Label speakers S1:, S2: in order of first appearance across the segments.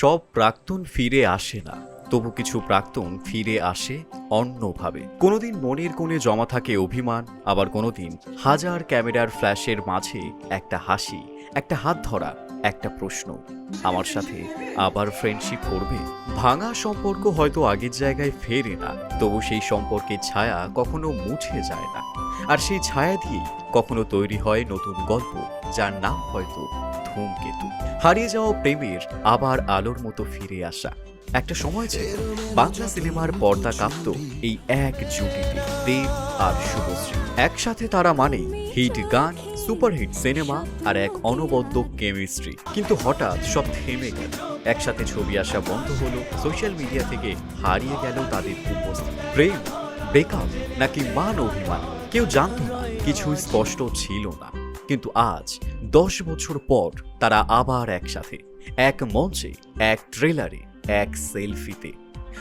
S1: সব প্রাক্তন ফিরে আসে না, তবু কিছু প্রাক্তন ফিরে আসে অন্যভাবে। কোনোদিন মনের কোণে জমা থাকে অভিমান, আবার কোনোদিন হাজার ক্যামেরার ফ্ল্যাশের মাঝে একটা হাসি, একটা হাত ধরা একটা প্রশ্ন। আমার সাথে আবার ফ্রেন্ডশিপ করবে? ভাঙা সম্পর্ক হয়তো আগের জায়গায় ফেরে না, তবু সেই সম্পর্কের ছায়া কখনো মুছে যায় না। আর সেই ছায়া দিয়েই কখনো তৈরি হয় নতুন গল্প, যার নাম হয়তো ধূমকেতু। হারিয়ে যাওয়া প্রেমের আবার আলোর মতো ফিরে আসা। একটা সময় ছিল বাংলা সিনেমার পর্দা কাঁপত এই এক জুটিতে দেব আর শুভশ্রী। একসাথে তারা মানে হিট গান সুপারহিট সিনেমা আর এক অনবদ্য কেমিস্ট্রি। কিন্তু হঠাৎ সব থেমে গেল। একসাথে ছবি আসা বন্ধ হলো, সোশ্যাল মিডিয়া থেকে হারিয়ে গেল তাদের উপস্থিতি। প্রেম ব্রেকআপ নাকি মান অভিমান? কেউ জানতো না, কিছুই স্পষ্ট ছিল না। কিন্তু আজ, দশ বছর পর, তারা আবার একসাথে। এক মঞ্চে, এক ট্রেলারে। এক সেলফিতে।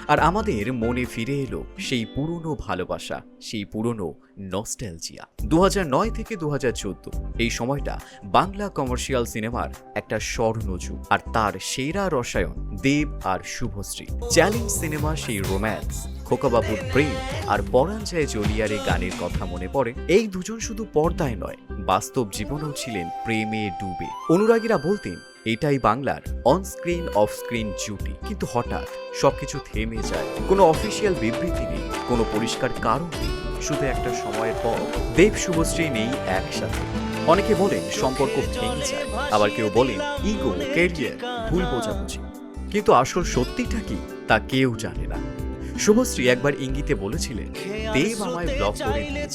S1: আর আমাদের মনে ফিরে এলো সেই পুরনো ভালোবাসা, সেই পুরনো নস্টালজিয়া দু নয় থেকে দু চোদ্দ, এই সময়টা বাংলা কমার্শিয়াল সিনেমার একটা স্বর্ণযুগ আর তার সেরা রসায়ন দেব আর শুভশ্রী। চ্যালেঞ্জ সিনেমা সেই রোম্যান্স খোকাবাবুর প্রেম আর পরাণ যায় জলিয়ারে গানের কথা মনে পড়ে। এই দুজন শুধু পর্দায় নয়, বাস্তব জীবনেও ছিলেন প্রেমে ডুবে। অনুরাগীরা বলতেন এটাই বাংলার অন স্ক্রিন অফ স্ক্রিন জুটি। কিন্তু হঠাৎ সবকিছু থেমে যায়। কোনো অফিসিয়াল বিবৃতি নেই, কোনো পরিষ্কার কারণ নেই। শুধু একটা সময়ের পর দেব শুভশ্রী নেই একসাথে। অনেকে বলেন সম্পর্ক ভেঙে যায়। আবার কেউ বলেন ইগো ক্যারিয়ার ভুল বোঝাবুঝি। কিন্তু আসল সত্যিটা কি তা কেউ জানে না। শুভশ্রী একবার ইঙ্গিতে বলেছিলেন, দেব আমায় ব্লক করে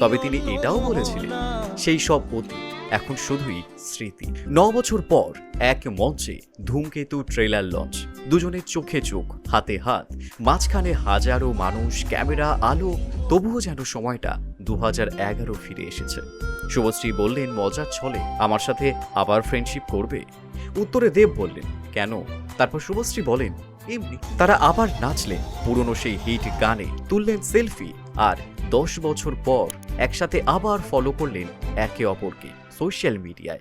S1: তবে তিনি এটাও বলেছিলেন, সেই সব অতীত এখন শুধুই স্মৃতি। ন বছর পর এক মঞ্চে ধূমকেতু ট্রেলার লঞ্চ। দুজনের চোখে চোখ, হাতে হাত, মাঝখানে হাজারো মানুষ, ক্যামেরা, আলো, তবুও যেন সময়টা দু এগারো ফিরে এসেছে। শুভশ্রী বললেন, মজার ছলে, আমার সাথে আবার ফ্রেন্ডশিপ করবে? উত্তরে দেব বললেন, কেন? তারপর শুভশ্রী বলেন, এমনি। তারা আবার নাচলেন পুরনো সেই হিট গানে, তুললেন সেলফি আর দশ বছর পর একসাথে আবার ফলো করলেন একে অপরকে। সোশ্যাল মিডিয়ায়।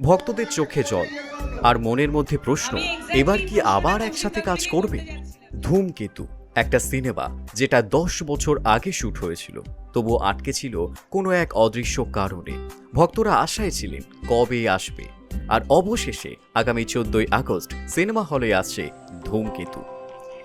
S1: ভক্তদের চোখে জল আর মনের মধ্যে প্রশ্ন এবার কি আবার একসাথে কাজ করবে? ধূমকেতু একটা সিনেমা যেটা দশ বছর আগে শুট হয়েছিল তবুও আটকে ছিল কোনো এক অদৃশ্য কারণে। ভক্তরা আশায় ছিলেন কবে আসবে? আর অবশেষে আগামী চোদ্দই আগস্ট সিনেমা হলে আসছে ধূমকেতু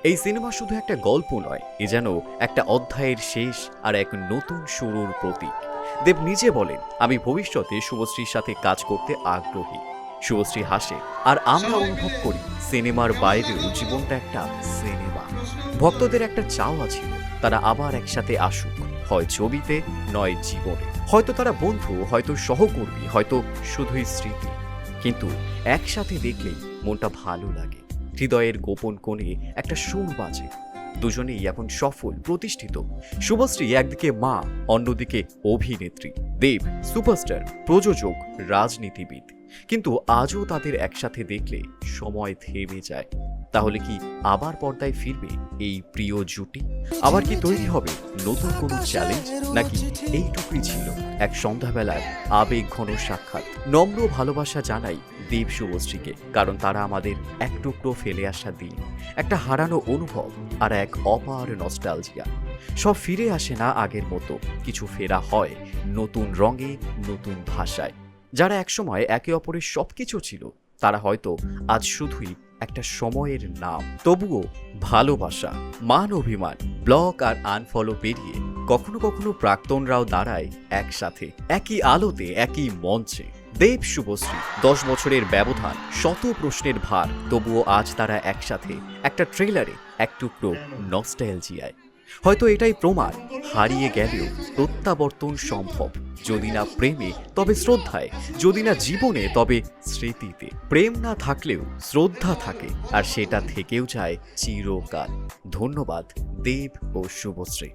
S1: এই সিনেমা শুধু একটা গল্প নয় এ যেন একটা অধ্যায়ের শেষ আর এক নতুন শুরুর প্রতীক। দেব নিজে বলেন, আমি ভবিষ্যতে শুভশ্রীর সাথে কাজ করতে আগ্রহী। শুভশ্রী হাসে, আর আমরা অনুভব করি সিনেমার বাইরেও জীবনটা একটা সিনেমা। ভক্তদের একটা চাওয়া ছিল, তারা আবার একসাথে আসুক, হয় ছবিতে, নয় জীবনে। হয়তো তারা বন্ধু, হয়তো সহকর্মী, হয়তো শুধুই স্মৃতি। কিন্তু একসাথে দেখলেই মনটা ভালো লাগে। হৃদয়ের গোপন কোণে একটা সুর বাজে। দুজনেই এখন সফল, প্রতিষ্ঠিত। শুভশ্রী একদিকে মা, অন্যদিকে অভিনেত্রী। দেব, সুপারস্টার, প্রযোজক, রাজনীতিবিদ। কিন্তু আজও তাদের একসাথে দেখলে সময় থেমে যায়। তাহলে কি আবার পর্দায় ফিরবে এই প্রিয় জুটি? আবার কি তৈরি হবে নতুন কোনো চ্যালেঞ্জ নাকি এইটুকুই ছিল এক সন্ধ্যাবেলার আবেগ ঘন সাক্ষাৎ? নম্র ভালোবাসা জানাই দেব শুভশ্রীকে, কারণ তারা আমাদের এক টুকরো ফেলে আসা দিন, একটা হারানো অনুভব আর এক অপার নস্টালজিয়া। সব ফিরে আসে না আগের মতো, কিছু ফেরা হয় নতুন রঙে, নতুন ভাষায়। যারা একসময় একে অপরের সবকিছু ছিল, তারা হয়তো আজ শুধুই একটা সময়ের নাম। তবুও ভালোবাসা, মান অভিমান, ব্লক আর আনফলো পেরিয়ে কখনো কখনো প্রাক্তনরাও দাঁড়ায় একসাথে, একই আলোতে, একই মঞ্চে। দেব শুভশ্রী, দশ বছরের ব্যবধান, শত প্রশ্নের ভার, তবুও আজ তারা একসাথে, একটা ট্রেলারে এক টুকরো নস্টাইলজিয়ায় হয়তো এটাই প্রমাণ, হারিয়ে গেলেও প্রত্যাবর্তন সম্ভব, যদি না প্রেমে, তবে শ্রদ্ধায়, যদি না জীবনে, তবে স্মৃতিতে। প্রেম না থাকলেও শ্রদ্ধা থাকে, আর সেটা থেকেও যায় চিরকাল। ধন্যবাদ, দেব ও শুভশ্রী।